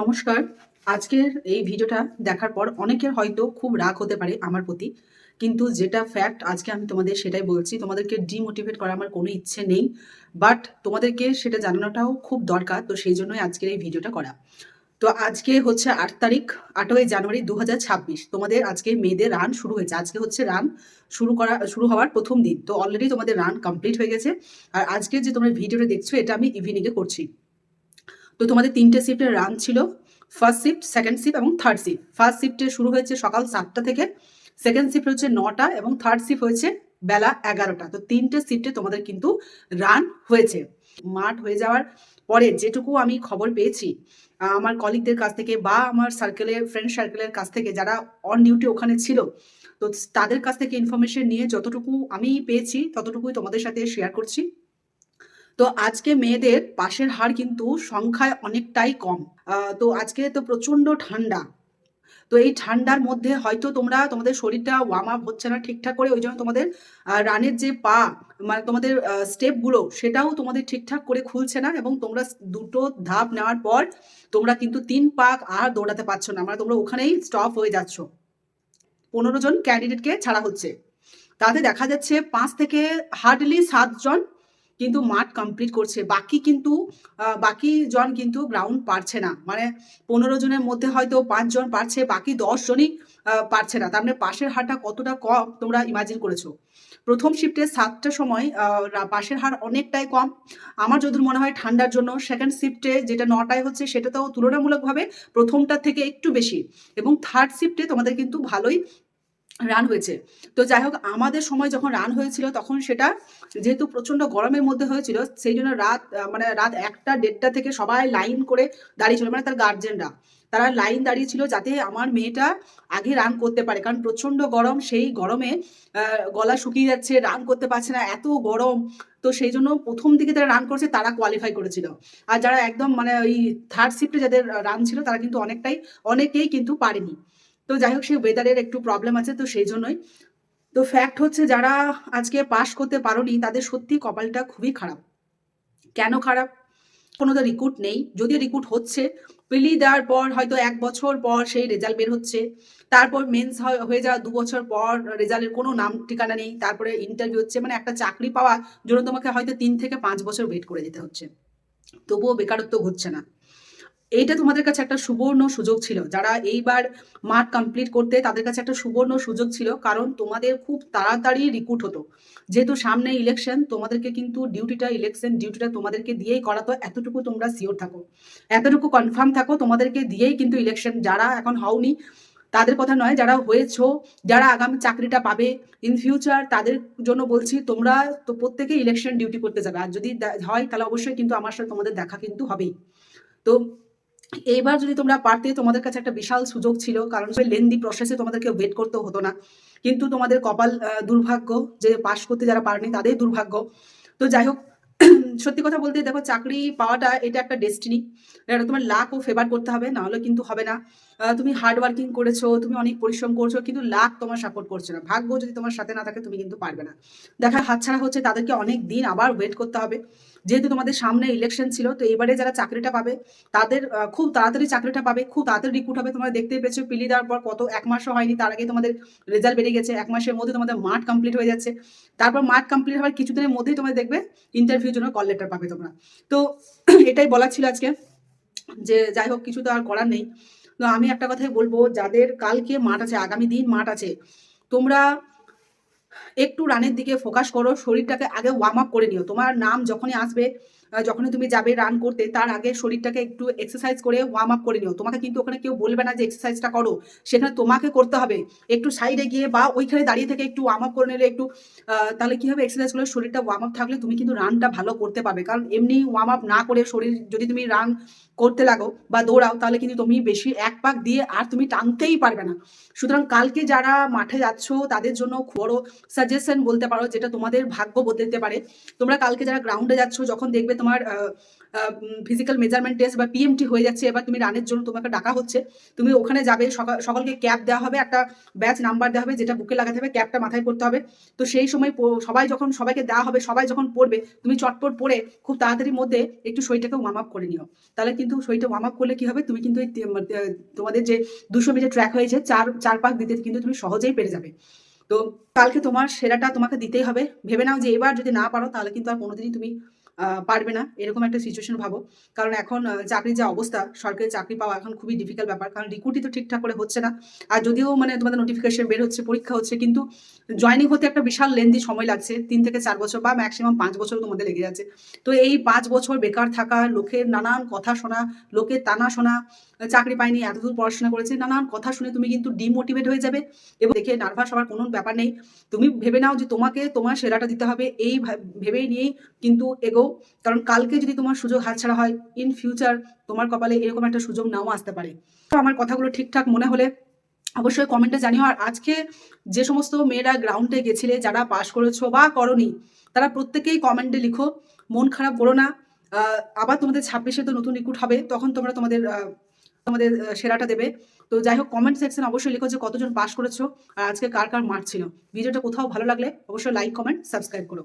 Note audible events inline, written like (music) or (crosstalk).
নমস্কার। আজকের এই ভিডিওটা দেখার পর অনেকের হয়তো খুব রাগ হতে পারে আমার প্রতি, কিন্তু যেটা ফ্যাক্ট আজকে আমি তোমাদের সেটাই বলছি, তোমাদেরকে ডিমোটিভেট করা আমার কোনো ইচ্ছে নেই বাট তোমাদেরকে সেটা জানানোটাও খুব দরকার, তো সেই জন্যই আজকের এই ভিডিওটা করা। তো আজকে হচ্ছে আট তারিখ, আটই জানুয়ারি দু হাজার ছাব্বিশ, তোমাদের আজকে মেয়েদের রান শুরু হয়েছে। আজকে হচ্ছে রান শুরু করা, শুরু হওয়ার প্রথম দিন, তো অলরেডি তোমাদের রান কমপ্লিট হয়ে গেছে। আর আজকে যে তোমরা ভিডিওটা দেখছ, এটা আমি ইভিনিংয়ে করছি। তো তোমাদের তিনটে শিফটের রান ছিল ফার্স্ট শিফট সেকেন্ড শিফট এবং থার্ড শিফট ফার্স্ট শিফটে শুরু হয়েছে সকাল সাতটা থেকে সেকেন্ড শিফট হচ্ছে নটা এবং থার্ড শিফট হয়েছে বেলা এগারোটা। তো তিনটে শিফটে তোমাদের কিন্তু রান হয়েছে। মাঠ হয়ে যাওয়ার পরে যেটুকু আমি খবর পেয়েছি, আমার কলিগদের কাছ থেকে বা আমার সার্কেলের ফ্রেন্ড সার্কেলের কাছ থেকে যারা অন ডিউটি ওখানে ছিল, তো তাদের কাছ থেকে ইনফরমেশন নিয়ে যতটুকু আমি পেয়েছি, ততটুকুই তোমাদের সাথে শেয়ার করছি। তো আজকে মেয়েদের পাশের হার কিন্তু সংখ্যায় অনেকটাই কম। তো আজকে তো প্রচণ্ড ঠান্ডা। তো এই ঠান্ডার মধ্যে হয়তো তোমরা, তোমাদের শরীরটা ওয়ার্ম আপ হচ্ছে না ঠিকঠাক করে, ওই জন্য তোমাদের রানের যে পা মানে তোমাদের স্টেপগুলো সেটাও তোমাদের ঠিকঠাক করে খুলছে না এবং তোমরা দুটো ধাপ নেওয়ার পর তোমরা কিন্তু তিন পাক আর দৌড়াতে পারছ না। মানে তোমরা ওখানেই স্টপ হয়ে যাচ্ছ। পনেরো জন ক্যান্ডিডেটকে ছাড়া হচ্ছে। তাতে দেখা যাচ্ছে পাঁচ থেকে হার্ডলি সাতজন কিন্তু মাঠ কমপ্লিট করছে। বাকি কিন্তু বাকি জন কিন্তু গ্রাউন্ড পারছে না। মানে পনেরো জনের মধ্যে হয়তো পাঁচজন পারছে, বাকি দশ জনই পারছে না। তার মানে পাশের হারটা কতটা কম তোমরা ইমাজিন করেছ। প্রথম শিফটে সাতটার সময় পাশের হার অনেকটাই কম। আমার যদি মনে হয় ঠান্ডার জন্য সেকেন্ড শিফটে যেটা নটায় হচ্ছে সেটা তো তুলনামূলকভাবে প্রথমটার থেকে একটু বেশি। এবং থার্ড শিফটে তোমাদের কিন্তু ভালোই রান হয়েছে। তো যাই হোক, আমাদের সময় যখন রান হয়েছিল, তখন সেটা যেহেতু প্রচণ্ড গরমের মধ্যে হয়েছিল, সেই জন্য রাত মানে রাত একটা, দেড়টা থেকে সবাই লাইন করে দাঁড়িয়ে ছিল মানে তার গার্জেনরা তারা লাইন দাঁড়িয়ে ছিল যাতে আমার মেয়েটা আগে রান করতে পারে, কারণ প্রচণ্ড গরম, সেই গরমে গলা শুকিয়ে যাচ্ছে রান করতে পারছে না, এত গরম। তো সেই জন্য প্রথম দিকে যারা রান করছে, তারা কোয়ালিফাই করেছিল। আর যারা একদম মানে ওই থার্ড শিফটে যাদের রান ছিল, তারা কিন্তু অনেকটাই, অনেকেই কিন্তু পারেনি। তো যাই হোক সেই ওয়েদারের একটু প্রবলেম আছে, তো সেই জন্যই। তো ফ্যাক্ট হচ্ছে, যারা আজকে পাশ করতে পারোনি, তাদের সত্যি কপালটা খুবই খারাপ। কেন খারাপ? কোনো তো রিক্রুট নেই। যদিও রিক্রুট হচ্ছে প্রিলি দেওয়ার পর হয়তো এক বছর পর সেই রেজাল্ট বের হচ্ছে। তারপর মেন্স হয়ে যাওয়া দু বছর পর রেজাল্টের কোনো নাম, ঠিকানা নেই। তারপরে ইন্টারভিউ হচ্ছে মানে একটা চাকরি পাওয়ার জন্য তোমাকে হয়তো তিন থেকে পাঁচ বছর ওয়েট করে যেতে হচ্ছে। তবুও বেকারত্ব ঘুরছে না। এইটা তোমাদের কাছে একটা সুবর্ণ সুযোগ ছিল। যারা এইবার মাঠ কমপ্লিট করতে তাদের কাছে একটা সুবর্ণ সুযোগ ছিল, কারণ তোমাদের খুব তাড়াতাড়ি রিক্রুট হতো। যেহেতু সামনে ইলেকশন তোমাদেরকে কিন্তু ডিউটিটা ইলেকশন ডিউটিটা তোমাদেরকে দিয়েই করাতো এতটুকু তোমরা সিওর থাকো। এতটুকু কনফার্ম থাকো, তোমাদেরকে দিয়েই কিন্তু ইলেকশন যারা এখন হওনি, তাদের কথা নয়, যারা হয়েছো, যারা আগামী চাকরিটা পাবে ইন ফিউচার তাদের জন্য বলছি, তোমরা তো প্রত্যেকে ইলেকশন ডিউটি করতে যাবে। আর যদি হয়, তাহলে অবশ্যই কিন্তু আমার সাথে তোমাদের দেখা কিন্তু হবেই। তো এইবার যদি তোমরা পারতে, তোমাদের কাছে একটা বিশাল সুযোগ ছিল, কারণ লেন্দি প্রসেসে তোমাদেরকে ওয়েট করতে হতো না। কিন্তু তোমাদের কপাল দুর্ভাগ্য যে পাশ করতে যারা পারেনি, তাদের দুর্ভাগ্য। তো যাই হোক, (clears throat) সত্যি কথা বলতে দেখো, চাকরি পাওয়াটা এটা একটা ডেস্টিনি এটা তোমার ও ফেভার করতে হবে না হলে কিন্তু হবে না। তুমি হার্ড ওয়ার্কিং করেছ, তুমি অনেক পরিশ্রম করছ, কিন্তু লাক তোমার সাপোর্ট করছে না। ভাগ্য যদি তোমার সাথে না থাকে, তুমি কিন্তু পারবে না। দেখা হাতছাড়া হচ্ছে, তাদেরকে অনেক দিন আবার ওয়েট করতে হবে। যেহেতু তোমাদের সামনে ইলেকশন ছিল, তো এবারে যারা চাকরিটা পাবে, তাদের খুব তাড়াতাড়ি চাকরিটা পাবে, খুব তাড়াতাড়ি রিক্রুট হবে। তোমরা দেখতেই পেয়েছ, পিলি দেওয়ার পর কত, এক মাসও হয়নি, তার আগে তোমাদের রেজাল্ট বেরিয়ে গেছে। এক মাসের মধ্যে তোমাদের মাঠ কমপ্লিট হয়ে যাচ্ছে। তারপর মাঠ কমপ্লিট হওয়ার কিছুদিনের মধ্যেই তোমরা দেখবে ইন্টারভিউর জন্য কল লেটার পাবে তোমরা। তো (clears throat) এটাই বলার ছিল আজকে। যে যাই হোক, কিছু তো আর করার নেই। তো আমি একটা কথাই বলব, যাদের কালকে মাঠ আছে, আগামী দিন মাঠ আছে, তোমরা একটু রানের দিকে ফোকাস করো, শরীরটাকে আগে ওয়ার্ম আপ করে নিও। তোমার নাম যখনই আসবে যখনই তুমি যাবে রান করতে, তার আগে শরীরটাকে একটু এক্সারসাইজ করে ওয়ার্ম আপ করে নিও। তোমাকে কিন্তু ওখানে কেউ বলবে না যে এক্সারসাইজটা করো, সেখানে তোমাকে করতে হবে। একটু সাইডে গিয়ে বা ওইখানে দাঁড়িয়ে থেকে একটু ওয়ার্ম আপ করে নিলে একটু তাহলে কি হবে? এক্সারসাইজ করলে শরীরটা ওয়ার্ম আপ থাকলে তুমি কিন্তু রানটা ভালো করতে পারবে। কারণ এমনি ওয়ার্ম আপ না করে শরীর, যদি তুমি রান করতে লাগো বা দৌড়াও, তাহলে কিন্তু তুমি বেশি এক পাক দিয়ে আর তুমি টানতেই পারবে না। সুতরাং কালকে যারা মাঠে যাচ্ছ, তাদের জন্য বড় সাজেশন বলতে পারো, যেটা তোমাদের ভাগ্য বদলে দিতে পারে। তোমরা কালকে যারা গ্রাউন্ডে যাচ্ছ, যখন দেখবে তোমার ফিজিক্যাল মেজারমেন্ট টেস্ট বা পিএমটি হয়ে যাচ্ছে, এবার তুমি রানের জন্য তোমাকে ডাকা হচ্ছে, তুমি ওখানে যাবে সকলকে ক্যাপ দেওয়া হবে, একটা ব্যাচ নাম্বার দেওয়া হবে, যেটা বুকে লাগাতে হবে ক্যাপটা মাথায় করতে হবে, তো সেই সময় সবাই যখন সবাইকে দেওয়া হবে, সবাই যখন পড়বে, তুমি চটপট পড়ে খুব তাড়াতাড়ির মধ্যে একটু শরীরটাকে ওয়ার্ম আপ করে নিও, তাহলে কিন্তু শরীরটা ওয়ার্ম আপ করলে কি হবে, তুমি কিন্তু তোমাদের যে দুশো মিটার ট্র্যাক হয়েছে, চার চার পাক দিতে কিন্তু তুমি সহজেই পেরে যাবে, তো কালকে তোমার সেরাটা তোমাকে দিতেই হবে, ভেবে নাও যে এবার যদি না পারো, তাহলে কিন্তু আর কোনোদিনই তুমি পারবে না। এরকম একটা সিচুয়েশন ভাবো। কারণ এখন চাকরির যে অবস্থা, সরকারি চাকরি পাওয়া এখন খুবই ডিফিকাল্ট ব্যাপার। কারণ রিক্রুটই তো ঠিকঠাক করে হচ্ছে না। আর যদিও মানে তোমাদের নোটিফিকেশন বের হচ্ছে, পরীক্ষা হচ্ছে, কিন্তু জয়নিং হতে একটা বিশাল লেন্দি সময় লাগছে। তিন থেকে চার বছর বা ম্যাক্সিমাম পাঁচ বছর তোমাদের লেগে যাচ্ছে। তো এই পাঁচ বছর বেকার থাকা, লোকের নানান কথা শোনা, লোকের টানা শোনা চাকরি পায়নি, এতদূর পড়াশোনা করেছে, নানান কথা শুনে তুমি কিন্তু ডিমোটিভেট হয়ে যাবে। এবং দেখে নার্ভাস হওয়ার কোনো ব্যাপার নেই। তুমি ভেবে নাও যে তোমাকে তোমার সেরাটা দিতে হবে, এই ভা- ভেবেই নিয়েই কিন্তু এগো। কারণ কালকে যদি তোমার সুযোগ হাতছাড়া হয় ইন ফিউচার তোমার কপালে এরকম একটা সুযোগ নাও আসতে পারে। তো আমার কথাগুলো ঠিকঠাক মনে হলে অবশ্যই কমেন্টে জানিও। আর আজকে যে সমস্ত মেয়েরা গ্রাউন্ডে গেছিলে, যারা পাশ করেছ বা করনি, তারা প্রত্যেকেই কমেন্টে লিখো। মন খারাপ করো না। আবার তোমাদের ছাব্বিশে তো নতুন রিক্রুট হবে, তখন তোমরা তোমাদের তোমাদের সেরাটা দেবে। তো যাই হোক কমেন্ট সেকশন অবশ্যই লিখো যে কতজন পাস করেছ আর আজকে কার কার মার্ক ছিল। ভিডিওটা কোথাও ভালো লাগলে অবশ্যই লাইক কমেন্ট সাবস্ক্রাইব করো।